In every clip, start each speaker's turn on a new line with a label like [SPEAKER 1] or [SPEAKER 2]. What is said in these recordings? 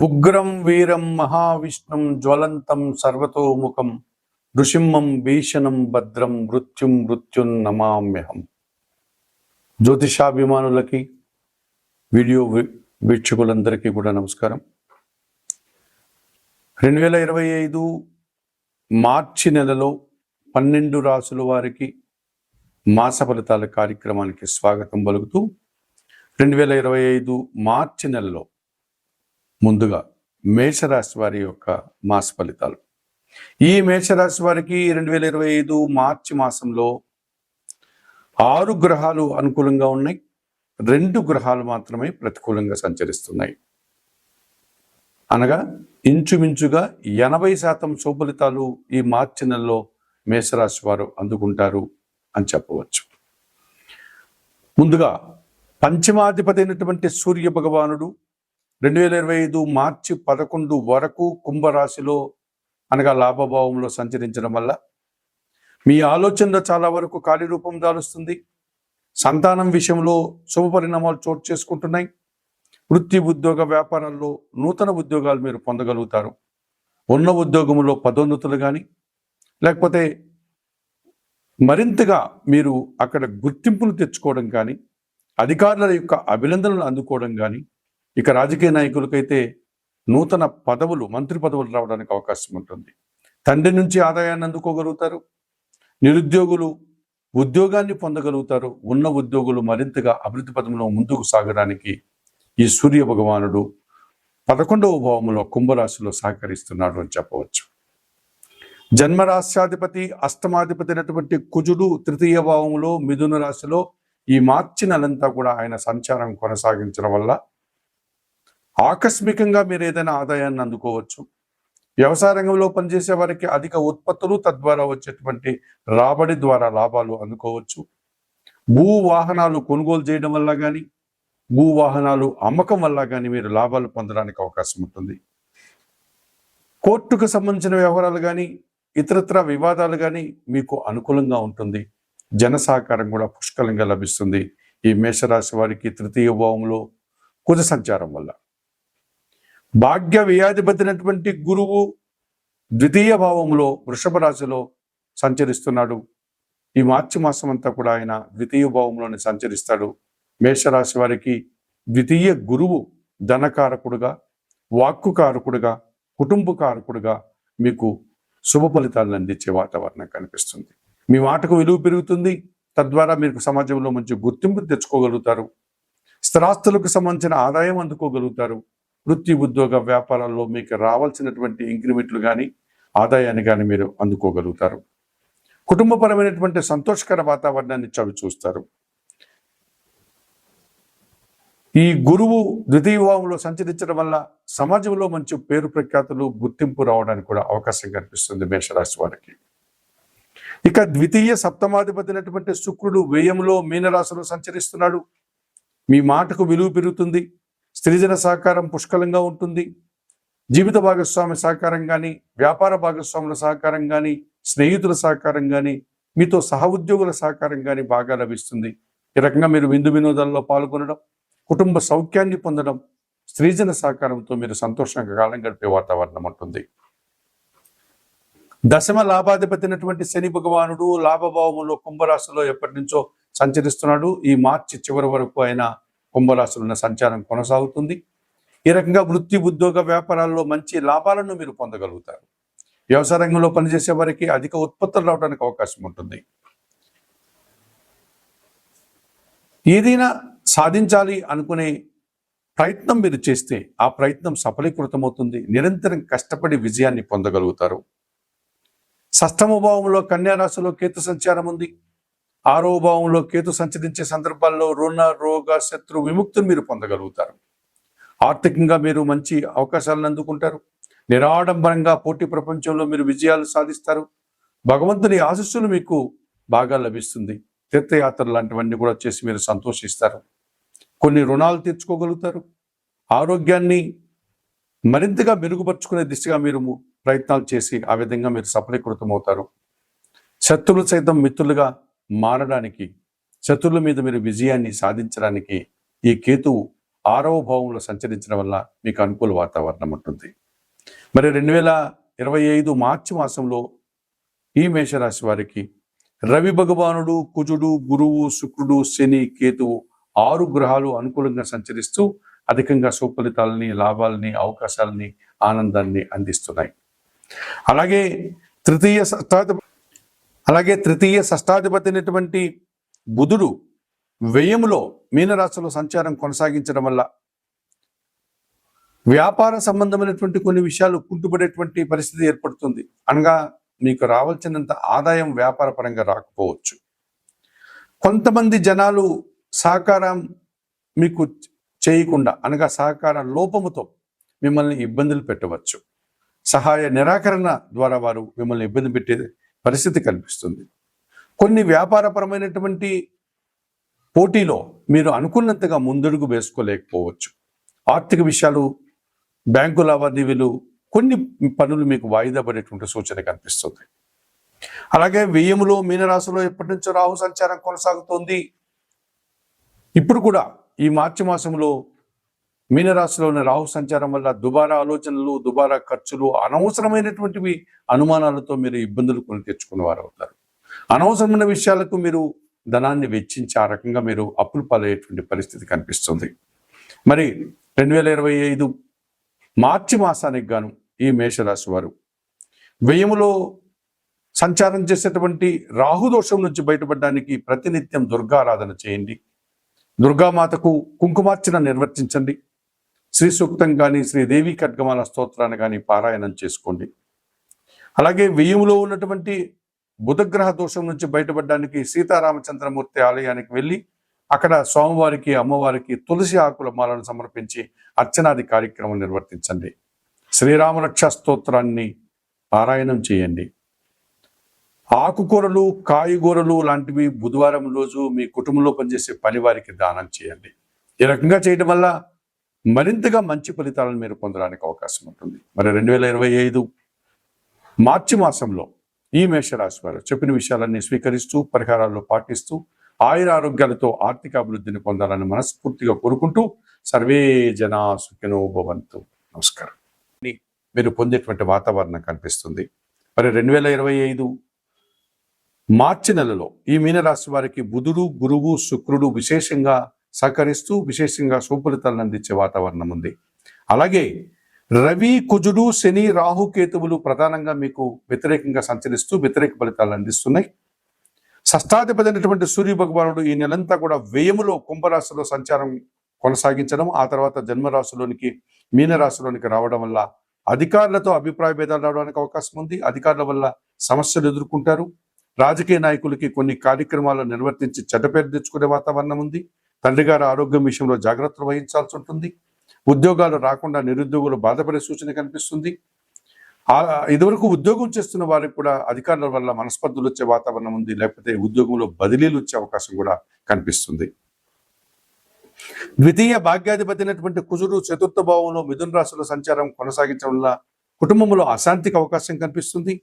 [SPEAKER 1] ఉగ్రం వీరం మహావిష్ణుం జ్వలంతం సర్వతోముఖం నృసింహం భీషణం భద్రం మృత్యుం మృత్యుం నమామ్యహం. జ్యోతిషాభిమానులకి వీడియో వీక్షకులందరికీ కూడా నమస్కారం. రెండు వేల ఇరవై ఐదు మార్చి నెలలో పన్నెండు రాసుల వారికి మాస ఫలితాల కార్యక్రమానికి స్వాగతం పలుకుతూ రెండు వేల ఇరవై ఐదు మార్చి నెలలో ముందుగా మేషరాశి వారి యొక్క మాస ఫలితాలు. ఈ మేషరాశి వారికి రెండు వేల ఇరవై ఐదు మార్చి మాసంలో ఆరు గ్రహాలు అనుకూలంగా ఉన్నాయి. రెండు గ్రహాలు మాత్రమే ప్రతికూలంగా సంచరిస్తున్నాయి. అనగా ఇంచుమించుగా ఎనభై శాతం శుభలితాలు ఈ మార్చి నెలలో మేషరాశి వారు అందుకుంటారు అని చెప్పవచ్చు. ముందుగా పంచమాధిపతి అయినటువంటి సూర్య భగవానుడు రెండు వేల ఇరవై ఐదు మార్చి పదకొండు వరకు కుంభరాశిలో అనగా లాభభావంలో సంచరించడం వల్ల మీ ఆలోచనలో చాలా వరకు కార్యరూపం దాలుస్తుంది. సంతానం విషయంలో శుభ పరిణామాలు చోటు చేసుకుంటున్నాయి. వృత్తి ఉద్యోగ వ్యాపారాల్లో నూతన ఉద్యోగాలు మీరు పొందగలుగుతారు. ఉన్న ఉద్యోగంలో పదోన్నతులు కానీ లేకపోతే మరింతగా మీరు అక్కడ గుర్తింపును తెచ్చుకోవడం కానీ అధికారుల యొక్క అభినందనలు అందుకోవడం కానీ ఇక రాజకీయ నాయకులకైతే నూతన పదవులు మంత్రి పదవులు రావడానికి అవకాశం ఉంటుంది. తండ్రి నుంచి ఆదాయాన్ని అందుకోగలుగుతారు. నిరుద్యోగులు ఉద్యోగాన్ని పొందగలుగుతారు. ఉన్న ఉద్యోగులు మరింతగా అభివృద్ధి పదంలో ముందుకు సాగడానికి ఈ సూర్య భగవానుడు పదకొండవ భావంలో కుంభరాశిలో సహకరిస్తున్నాడు అని చెప్పవచ్చు. జన్మరాశ్యాధిపతి అష్టమాధిపతి అయినటువంటి కుజుడు తృతీయ భావంలో మిథున రాశిలో ఈ మార్చి నెలంతా కూడా ఆయన సంచారం కొనసాగించడం వల్ల ఆకస్మికంగా మీరు ఏదైనా ఆదాయాన్ని అందుకోవచ్చు. వ్యవసాయ రంగంలో పనిచేసే వారికి అధిక ఉత్పత్తులు తద్వారా వచ్చేటువంటి రాబడి ద్వారా లాభాలు అందుకోవచ్చు. భూ వాహనాలు కొనుగోలు చేయడం వల్ల కానీ భూ వాహనాలు అమ్మకం వల్ల కానీ మీరు లాభాలు పొందడానికి అవకాశం ఉంటుంది. కోర్టుకు సంబంధించిన వ్యవహారాలు కానీ ఇతరత్ర వివాదాలు కానీ మీకు అనుకూలంగా ఉంటుంది. జన సహకారం కూడా పుష్కలంగా లభిస్తుంది. ఈ మేషరాశి వారికి తృతీయ భావంలో కుజ సంచారం వల్ల. భాగ్య వ్యాధిపతినటువంటి గురువు ద్వితీయ భావంలో వృషభ రాశిలో సంచరిస్తున్నాడు. ఈ మార్చి మాసం అంతా కూడా ఆయన ద్వితీయ భావంలోనే సంచరిస్తాడు. మేషరాశి వారికి ద్వితీయ గురువు ధనకారకుడుగా వాక్కుకారకుడుగా కుటుంబకారకుడుగా మీకు శుభ ఫలితాలను అందించే వాతావరణం కనిపిస్తుంది. మీ మాటకు విలువ పెరుగుతుంది. తద్వారా మీకు సమాజంలో మంచి గుర్తింపు తెచ్చుకోగలుగుతారు. స్థిరాస్తులకు సంబంధించిన ఆదాయం అందుకోగలుగుతారు. వృత్తి ఉద్యోగ వ్యాపారాల్లో మీకు రావాల్సినటువంటి ఇంక్రిమెంట్లు కానీ ఆదాయాన్ని కానీ మీరు అందుకోగలుగుతారు. కుటుంబపరమైనటువంటి సంతోషకర వాతావరణాన్ని చవి చూస్తారు. ఈ గురువు ద్వితీయ భావంలో సంచరించడం వల్ల సమాజంలో మంచి పేరు ప్రఖ్యాతులు గుర్తింపు రావడానికి కూడా అవకాశం కనిపిస్తుంది మేషరాశి వారికి. ఇక ద్వితీయ సప్తమాధిపతి అయినటువంటి శుక్రుడు వ్యయంలో మీనరాశిలో సంచరిస్తున్నాడు. మీ మాటకు విలువ పెరుగుతుంది. స్త్రీజన సహకారం పుష్కలంగా ఉంటుంది. జీవిత భాగస్వామి సహకారం కానీ వ్యాపార భాగస్వాముల సహకారం కానీ స్నేహితుల సహకారం కానీ మీతో సహ ఉద్యోగుల సహకారం కానీ బాగా లభిస్తుంది. ఈ రకంగా మీరు విందు వినోదాల్లో పాల్గొనడం కుటుంబ సౌఖ్యాన్ని పొందడం స్త్రీజన సహకారంతో మీరు సంతోషంగా కాలం గడిపే వాతావరణం ఉంటుంది. దశమ లాభాధిపతినటువంటి శని భగవానుడు లాభభావములో కుంభరాశిలో ఎప్పటి నుంచో సంచరిస్తున్నాడు. ఈ మార్చి చివరి వరకు ఆయన కుంభరాశిలో ఉన్న సంచారం కొనసాగుతుంది. ఈ రకంగా వృత్తి ఉద్యోగ వ్యాపారాల్లో మంచి లాభాలను మీరు పొందగలుగుతారు. వ్యవసాయ రంగంలో పనిచేసే వారికి అధిక ఉత్పత్తులు రావడానికి అవకాశం ఉంటుంది. ఏదైనా సాధించాలి అనుకునే ప్రయత్నం మీరు చేస్తే ఆ ప్రయత్నం సఫలీకృతమవుతుంది. నిరంతరం కష్టపడి విజయాన్ని పొందగలుగుతారు. సష్టమభావంలో భావంలో కన్యా రాశిలో కేతు సంచారం ఉంది. ఆరో భావంలో కేతు సంచరించే సందర్భాల్లో రుణ రోగ శత్రు విముక్తిని మీరు పొందగలుగుతారు. ఆర్థికంగా మీరు మంచి అవకాశాలను అందుకుంటారు. నిరాడంబరంగా పోటీ ప్రపంచంలో మీరు విజయాలు సాధిస్తారు. భగవంతుని ఆశస్సులు మీకు బాగా లభిస్తుంది. తీర్థయాత్రలు లాంటివన్నీ కూడా చేసి మీరు సంతోషిస్తారు. కొన్ని రుణాలు తీర్చుకోగలుగుతారు. ఆరోగ్యాన్ని మరింతగా మెరుగుపరుచుకునే దిశగా మీరు ప్రయత్నాలు చేసి ఆ విధంగా మీరు సఫలీకృతమవుతారు. శత్రువులు సైతం మిత్రులుగా మారడానికి శత్రుల మీద మీరు విజయాన్ని సాధించడానికి ఈ కేతువు ఆరవ భావంలో సంచరించడం వల్ల మీకు అనుకూల వాతావరణం ఉంటుంది. మరి రెండు వేల ఇరవై ఐదు మార్చి మాసంలో ఈ మేషరాశి వారికి రవి భగవానుడు కుజుడు గురువు శుక్రుడు శని కేతువు ఆరు గ్రహాలు అనుకూలంగా సంచరిస్తూ అధికంగా సుఫలితాలని లాభాలని అవకాశాలని ఆనందాన్ని అందిస్తున్నాయి. అలాగే తృతీయ అలాగే తృతీయ షష్టాధిపతి అయినటువంటి బుధుడు వ్యయములో మీనరాశిలో సంచారం కొనసాగించడం వల్ల వ్యాపార సంబంధమైనటువంటి కొన్ని విషయాలు కుంటుపడేటువంటి పరిస్థితి ఏర్పడుతుంది. అనగా మీకు రావాల్సినంత ఆదాయం వ్యాపార పరంగా రాకపోవచ్చు. కొంతమంది జనాలు సహకారం మీకు చేయకుండా అనగా సహకార లోపముతో మిమ్మల్ని ఇబ్బందులు పెట్టవచ్చు. సహాయ నిరాకరణ ద్వారా వారు మిమ్మల్ని ఇబ్బంది పెట్టే పరిస్థితి కనిపిస్తుంది కొన్ని వ్యాపారపరమైనటువంటి పోటీలో మీరు అనుకున్నంతగా ముందడుగు వేసుకోలేకపోవచ్చు. ఆర్థిక విషయాలు బ్యాంకు లావాదేవీలు కొన్ని పనులు మీకు వాయిదా పడేటువంటి సూచన కనిపిస్తుంది. అలాగే వ్యయములో మీనరాశిలో ఎప్పటి నుంచో రాహు సంచారం కొనసాగుతోంది. ఇప్పుడు కూడా ఈ మార్చి మాసంలో మీనరాశిలోని రాహు సంచారం వల్ల దుబారా ఆలోచనలు దుబారా ఖర్చులు అనవసరమైనటువంటివి అనుమానాలతో మీరు ఇబ్బందులు కొని తెచ్చుకున్న వారు అవుతారు. అనవసరమైన విషయాలకు మీరు ధనాన్ని వెచ్చించి ఆ రకంగా మీరు అప్పులు పాలయ్యేటువంటి పరిస్థితి కనిపిస్తుంది. మరి రెండు వేల ఇరవై ఐదు మార్చి మాసానికి గాను ఈ మేషరాశి వారు వ్యయములో సంచారం చేసేటువంటి రాహుదోషం నుంచి బయటపడడానికి ప్రతినిత్యం దుర్గారాధన చేయండి. దుర్గామాతకు కుంకుమార్చన నిర్వర్తించండి. శ్రీ సూక్తం కానీ శ్రీదేవి ఖడ్గమాల స్తోత్రాన్ని కానీ పారాయణం చేసుకోండి. అలాగే వెయ్యంలో ఉన్నటువంటి బుధగ్రహ దోషం నుంచి బయటపడడానికి సీతారామచంద్రమూర్తి ఆలయానికి వెళ్ళి అక్కడ స్వామివారికి అమ్మవారికి తులసి ఆకుల మాలను సమర్పించి అర్చనాది కార్యక్రమం నిర్వర్తించండి. శ్రీరామరక్ష స్తోత్రాన్ని పారాయణం చేయండి. ఆకుకూరలు కాయగూరలు లాంటివి బుధవారం రోజు మీ కుటుంబంలో పనిచేసే పని వారికి దానం చేయండి. ఈ రకంగా చేయడం వల్ల మరింతగా మంచి ఫలితాలను మీరు పొందడానికి అవకాశం ఉంటుంది. మరి రెండు వేల ఇరవై ఐదు మార్చి మాసంలో ఈ మేషరాశి వారు చెప్పిన విషయాలన్నీ స్వీకరిస్తూ పరిహారాల్లో పాటిస్తూ ఆయుర ఆరోగ్యాలతో ఆర్థిక అభివృద్ధిని పొందాలని మనస్ఫూర్తిగా కోరుకుంటూ సర్వే జనా సుఖినో భవంతు. నమస్కారం. మీరు పొందేటువంటి వాతావరణం కనిపిస్తుంది. మరి రెండు వేల ఇరవై ఐదు మార్చి నెలలో ఈ మీనరాశి వారికి బుధుడు గురువు శుక్రుడు విశేషంగా సహకరిస్తూ విశేషంగా సుఫలితాలను అందించే వాతావరణం ఉంది. అలాగే రవి కుజుడు శని రాహు కేతువులు ప్రధానంగా మీకు వ్యతిరేకంగా సంచరిస్తూ వ్యతిరేక ఫలితాలను అందిస్తున్నాయి. షష్టాధిపతి అయినటువంటి సూర్య భగవానుడు ఈ నెలంతా కూడా వ్యయములో కుంభరాశిలో సంచారం కొనసాగించడం ఆ తర్వాత జన్మరాశిలోనికి మీనరాశిలోనికి రావడం వల్ల అధికారులతో అభిప్రాయ భేదాలు రావడానికి అవకాశం ఉంది. అధికారుల వల్ల సమస్యలు ఎదుర్కొంటారు. రాజకీయ నాయకులకి కొన్ని కార్యక్రమాలు నిర్వర్తించి చెడ్డ పేరు తెచ్చుకునే వాతావరణం ఉంది. తండ్రి గారి ఆరోగ్యం విషయంలో జాగ్రత్తలు వహించాల్సి ఉంటుంది. ఉద్యోగాలు రాకుండా నిరుద్యోగులు బాధపడే సూచన కనిపిస్తుంది. ఇదివరకు ఉద్యోగం చేస్తున్న వారికి కూడా అధికారుల వల్ల మనస్పర్ధులు వచ్చే వాతావరణం ఉంది. లేకపోతే ఉద్యోగంలో బదిలీలు వచ్చే అవకాశం కూడా కనిపిస్తుంది. ద్వితీయ భాగ్యాధిపతి అయినటువంటి కుజుడు చతుర్థ భావంలో మిథున రాశుల సంచారం కొనసాగించడం వల్ల కుటుంబంలో అశాంతికి అవకాశం కనిపిస్తుంది.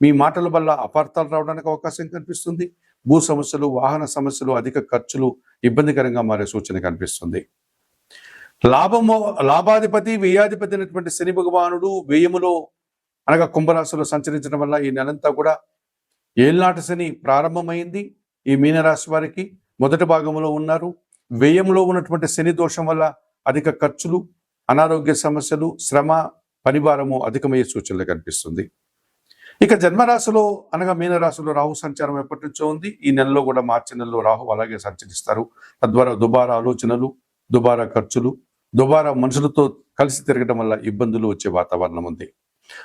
[SPEAKER 1] మీ మాటల వల్ల అపార్థాలు రావడానికి అవకాశం కనిపిస్తుంది. భూ సమస్యలు వాహన సమస్యలు అధిక ఖర్చులు ఇబ్బందికరంగా మారే సూచన కనిపిస్తుంది. లాభము లాభాధిపతి వ్యయాధిపతి అయినటువంటి శని భగవానుడు వ్యయములో అనగా కుంభరాశిలో సంచరించడం వల్ల ఈ నెలంతా కూడా ఏళ్ళనాటి శని ప్రారంభమైంది. ఈ మీనరాశి వారికి మొదటి భాగంలో ఉన్నారు. వ్యయంలో ఉన్నటువంటి శని దోషం వల్ల అధిక ఖర్చులు అనారోగ్య సమస్యలు శ్రమ పనిభారము అధికమయ్యే సూచనలు కనిపిస్తుంది. ఇక జన్మరాశిలో అనగా మీనరాశిలో రాహు సంచారం ఎప్పటి నుంచో ఉంది. ఈ నెలలో కూడా మార్చి నెలలో రాహు అలాగే సంచరిస్తారు. తద్వారా దుబారా ఆలోచనలు దుబారా ఖర్చులు దుబారా మనుషులతో కలిసి తిరగడం వల్ల ఇబ్బందులు వచ్చే వాతావరణం ఉంది.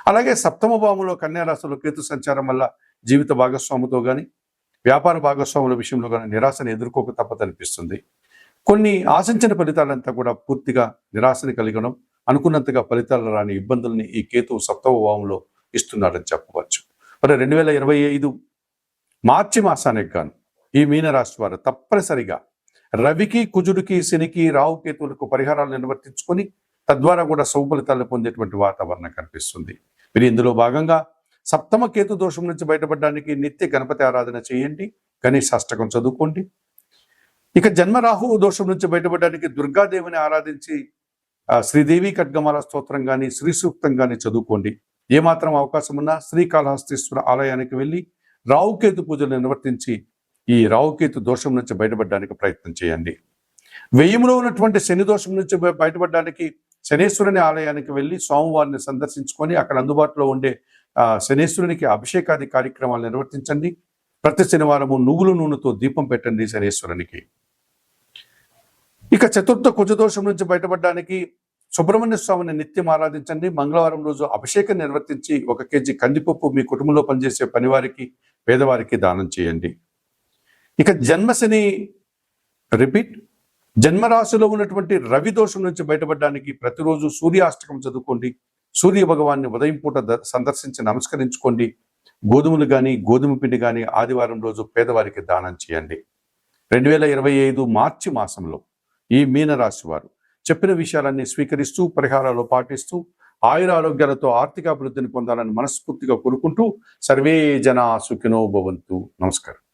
[SPEAKER 1] అలాగే సప్తమ భావంలో కన్యారాశిలో కేతు సంచారం వల్ల జీవిత భాగస్వాముతో కానీ వ్యాపార భాగస్వాముల విషయంలో కానీ నిరాశను ఎదుర్కోక తప్పదనిపిస్తుంది. కొన్ని ఆశించిన ఫలితాలంతా కూడా పూర్తిగా నిరాశని కలిగడం అనుకున్నంతగా ఫలితాలు రాని ఇబ్బందుల్ని ఈ కేతు సప్తమ భావంలో ఇస్తున్నాడని చెప్పవచ్చు. మరి రెండు వేల ఇరవై ఐదు మార్చి మాసానికి గాను ఈ మీనరాశి వారు తప్పనిసరిగా రవికి కుజుడికి శనికి రావుకేతువులకు పరిహారాలు నిర్వర్తించుకొని తద్వారా కూడా సౌఫలితాలు పొందేటువంటి వాతావరణం కనిపిస్తుంది. మీరు ఇందులో భాగంగా సప్తమ కేతు దోషం నుంచి బయటపడడానికి నిత్య గణపతి ఆరాధన చేయండి గణేష్ అష్టకం చదువుకోండి. ఇక జన్మరాహు దోషం నుంచి బయటపడడానికి దుర్గాదేవిని ఆరాధించి శ్రీదేవి ఖడ్గమాల స్తోత్రం కానీ శ్రీ సూక్తం కానీ చదువుకోండి. ఏమాత్రం అవకాశం ఉన్నా శ్రీకాళహస్తీశ్వర ఆలయానికి వెళ్ళి రావుకేతు పూజలు నిర్వర్తించి ఈ రావుకేతు దోషం నుంచి బయటపడడానికి ప్రయత్నం చేయండి. వ్యయంలో ఉన్నటువంటి శని దోషం నుంచి బయటపడడానికి శనేశ్వరుని ఆలయానికి వెళ్ళి స్వామివారిని సందర్శించుకొని అక్కడ అందుబాటులో ఉండే శనేశ్వరునికి అభిషేకాది కార్యక్రమాలు నిర్వర్తించండి. ప్రతి శనివారము నువ్వుల నూనెతో దీపం పెట్టండి శనేశ్వరునికి. ఇక చతుర్థ కుజదోషం నుంచి బయటపడడానికి సుబ్రహ్మణ్య స్వామిని నిత్యం ఆరాధించండి. మంగళవారం రోజు అభిషేకం నిర్వర్తించి ఒక కేజీ కందిపప్పు మీ కుటుంబంలో పనిచేసే పనివారికి పేదవారికి దానం చేయండి. ఇక జన్మశని రిపీట్. జన్మరాశిలో ఉన్నటువంటి రవి దోషం నుంచి బయటపడడానికి ప్రతిరోజు సూర్యాష్టకం చదువుకోండి. సూర్య భగవాన్ని ఉదయం పూట ద- సందర్శించి నమస్కరించుకోండి. గోధుమలు కానీ గోధుమ పిండి కానీ ఆదివారం రోజు పేదవారికి దానం చేయండి. రెండు వేల ఇరవై ఐదు మార్చి మాసంలో ఈ మీనరాశి వారు చెప్పిన విషయాలన్నీ స్వీకరిస్తూ పరిహారాలు పాటిస్తూ ఆయుర ఆరోగ్యాలతో ఆర్థిక అభివృద్ధిని పొందాలని మనస్ఫూర్తిగా కోరుకుంటూ సర్వే జనా సుఖినో భవంతు. నమస్కారం.